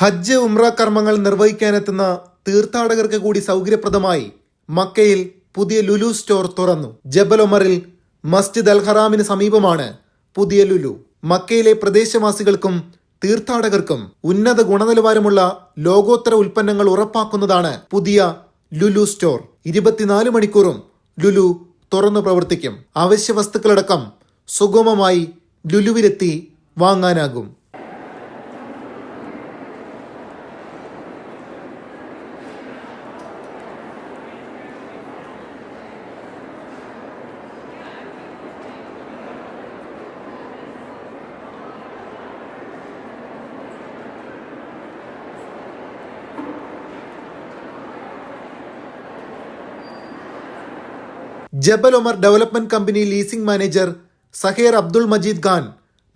ഹജ്ജ് ഉംറ കർമ്മങ്ങൾ നിർവഹിക്കാനെത്തുന്ന തീർത്ഥാടകർക്ക് കൂടി സൗകര്യപ്രദമായി മക്കയിൽ പുതിയ ലുലു സ്റ്റോർ തുറന്നു. ജബൽ ഒമറിൽ മസ്ജിദ് അൽ ഹറാമിന് സമീപമാണ് പുതിയ ലുലു. മക്കയിലെ പ്രദേശവാസികൾക്കും തീർത്ഥാടകർക്കും ഉന്നത ഗുണനിലവാരമുള്ള ലോകോത്തര ഉൽപ്പന്നങ്ങൾ ഉറപ്പാക്കുന്നതാണ് പുതിയ ലുലു സ്റ്റോർ. ഇരുപത്തിനാല് മണിക്കൂറും ലുലു തുറന്നു പ്രവർത്തിക്കും. അവശ്യ വസ്തുക്കളടക്കം സുഗമമായി ലുലുവിലെത്തി വാങ്ങാനാകും. Jabal Omar development company leasing manager Saher Abdul Majeed Khan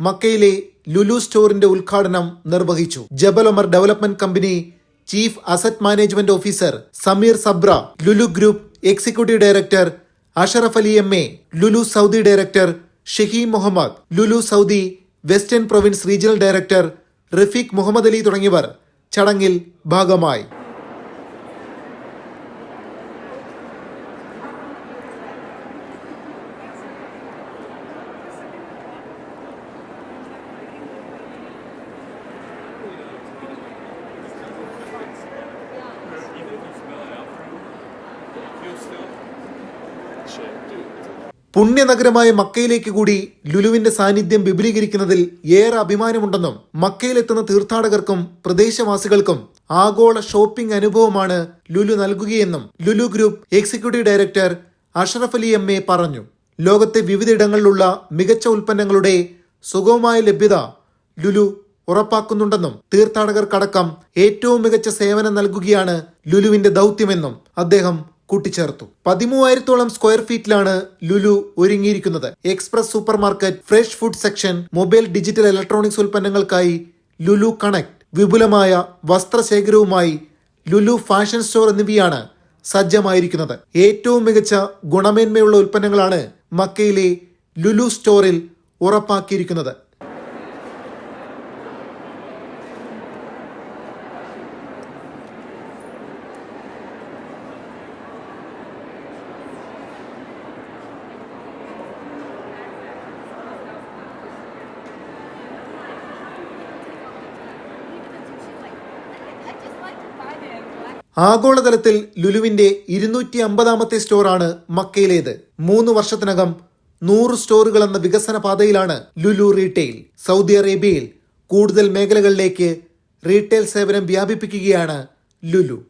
മക്കയിലെ ലുലു സ്റ്റോറിന്റെ ഉദ്ഘാടനം നിർവഹിച്ചു. Jabal Omar development company chief asset management officer Sameer Sabra Lulu group executive director Ashraf Ali M A Lulu Saudi director Shaheem Muhammad Lulu Saudi western province regional director Rafeeq Muhammad Ali തുടങ്ങിയവർ ചടങ്ങിൽ ഭാഗമായി. പുണ്യനഗരമായ മക്കയിലേക്ക് കൂടി ലുലുവിന്റെ സാന്നിധ്യം വിപുലീകരിക്കുന്നതിൽ ഏറെ അഭിമാനമുണ്ടെന്നും മക്കയിലെത്തുന്ന തീർത്ഥാടകർക്കും പ്രദേശവാസികൾക്കും ആഗോള shopping അനുഭവമാണ് Lulu നൽകുകയെന്നും Lulu group executive director Ashraf Ali M A പറഞ്ഞു. ലോകത്തെ വിവിധയിടങ്ങളിലുള്ള മികച്ച ഉൽപ്പന്നങ്ങളുടെ സുഗമമായ ലഭ്യത ലുലു ഉറപ്പാക്കുന്നുണ്ടെന്നും തീർത്ഥാടകർക്കടക്കം ഏറ്റവും മികച്ച സേവനം നൽകുകയാണ് ലുലുവിന്റെ ദൗത്യമെന്നും അദ്ദേഹം കൂട്ടിച്ചേർത്തു. പതിമൂവായിരത്തോളം സ്ക്വയർ ഫീറ്റിലാണ് Lulu ഒരുങ്ങിയിരിക്കുന്നത്. Express supermarket fresh food section mobile digital electronics ഉൽപ്പന്നങ്ങൾക്കായി Lulu connect. വിപുലമായ വസ്ത്രശേഖരവുമായി ലുലു ഫാഷൻ സ്റ്റോർ എന്നിവയാണ് സജ്ജമായിരിക്കുന്നത്. ഏറ്റവും മികച്ച ഗുണമേന്മയുള്ള ഉൽപ്പന്നങ്ങളാണ് മക്കയിലെ ലുലു സ്റ്റോറിൽ ഉറപ്പാക്കിയിരിക്കുന്നത്. ആഗോളതലത്തിൽ ലുലുവിന്റെ ഇരുന്നൂറ്റി അമ്പതാമത്തെ സ്റ്റോറാണ് മക്കയിലേത്. മൂന്ന് വർഷത്തിനകം നൂറ് സ്റ്റോറുകൾ എന്ന വികസന പാതയിലാണ് ലുലു റീറ്റെയിൽ. സൗദി അറേബ്യയിൽ കൂടുതൽ മേഖലകളിലേക്ക് റീറ്റെയിൽ സേവനം വ്യാപിപ്പിക്കുകയാണ് ലുലു.